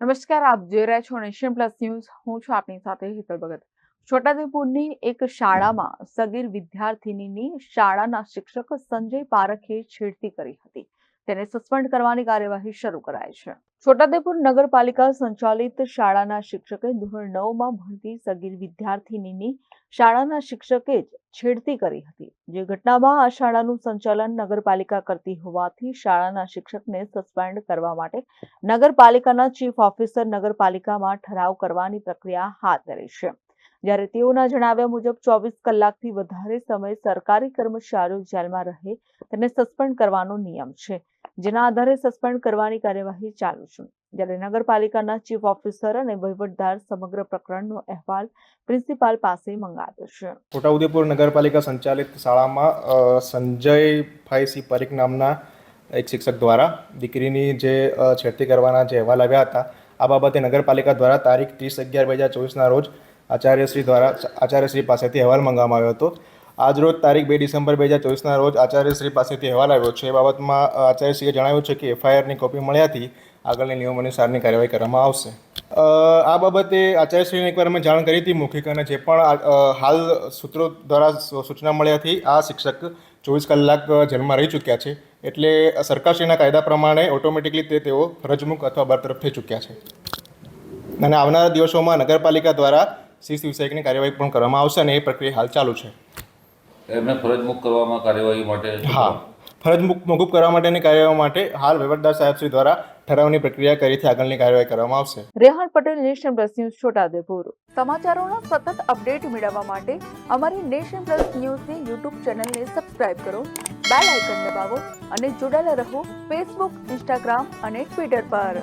નમસ્કાર, આપ જોઈ રહ્યા છો નેશન પ્લસ ન્યૂઝ. હું છું આપની સાથે હિતલ ભગત. છોટાઉદેપુરની એક શાળામાં સગીર વિદ્યાર્થિનીની શાળાના શિક્ષક સંજય પારખે છેડતી કરી હતી. તેને સસ્પેન્ડ કરવાની કાર્યવાહી શરૂ કરાઈ છે. છોટાદેપુર નગરપાલિકા સંચાલિત શાળાના શિક્ષકે ધોરણ નવમાં ભણતી સગીર વિદ્યાર્થિનીની શાળાના શિક્ષકે જ છેડતી કરી હતી. જે ઘટનામાં આ શાળાનું સંચાલન નગરપાલિકા કરતી હોવાથી શાળાના શિક્ષકને સસ્પેન્ડ કરવા માટે નગરપાલિકાના ચીફ ઓફિસર નગરપાલિકામાં ઠરાવ કરવાની પ્રક્રિયા હાથ ધરી છે. જ્યારે તેઓના જણાવ્યા મુજબ ચોવીસ કલાકથી વધારે સમય સરકારી કર્મચારીઓ જેલમાં રહે તેને સસ્પેન્ડ કરવાનો નિયમ છે. જેના આધારે સસ્પેન્ડ કરવાની કાર્યવાહી ચાલુ છે. જ્યારે નગરપાલિકાના ચીફ ઓફિસર અને વહીવટદાર સમગ્ર પ્રકરણનો અહેવાલ પ્રિન્સિપાલ પાસે મંગાવ્યો છે. છોટાઉદેપુર નગરપાલિકા સંચાલિત શાળામાં સંજયભાઈ સી પરીખ નામના એક શિક્ષક દ્વારા દીકરીની જે છેડતી કરવાના જે અહેવાલ આવ્યા હતા, આ બાબતે નગરપાલિકા દ્વારા તારીખ ત્રીસ અગિયાર બે હજાર ચોવીસના રોજ આચાર્યશ્રી દ્વારા, આચાર્યશ્રી પાસેથી અહેવાલ મંગાવવામાં આવ્યો હતો. આજરોજ તારીખ બે ડિસેમ્બર બે હજાર ચોવીસના રોજ આચાર્યશ્રી પાસેથી અહેવાલ આવ્યો છે. એ બાબતમાં આચાર્યશ્રીએ જણાવ્યું છે કે એફઆઈઆરની કોપી મળ્યાથી આગળની નિયમો અનુસારની કાર્યવાહી કરવામાં આવશે. આ બાબતે આચાર્યશ્રીને એકવાર અમે જાણ કરી હતી મૌખિક અને જે પણ હાલ સૂત્રો દ્વારા સૂચના મળ્યાથી આ શિક્ષક ચોવીસ કલાક જેલમાં રહી ચૂક્યા છે. એટલે સરકારશ્રીના કાયદા પ્રમાણે ઓટોમેટિકલી તે તેઓ ફરજમુક્ત અથવા બરતરફ થઈ ચૂક્યા છે. અને આવનારા દિવસોમાં નગરપાલિકા દ્વારા શિસ્ત વિષયકની કાર્યવાહી પણ કરવામાં આવશે અને એ પ્રક્રિયા હાલ ચાલુ છે. એમને ફરજ મુક્ત કરવામાં કાર્યવાહી માટે હા. ફરજ મુક- મોકૂફ કરવા માટેની કાર્યવાહી માટે હાલ વહીવટદાર સાહેબશ્રી દ્વારા ઠરાવની પ્રક્રિયા કરીથી આગળની કાર્યવાહી કરવામાં આવશે. Rehan Patel nation plus news Chhota Udaipur. સમાચારોના સતત અપડેટ મેળવવા માટે અમારી નેશન પ્લસ ન્યૂઝની યુટ્યુબ ચેનલને સબસ્ક્રાઇબ કરો બેલ આઇકન દબાવો અને જોડાયેલા રહો ફેસબુક ઇન્સ્ટાગ્રામ અને ટ્વિટર પર.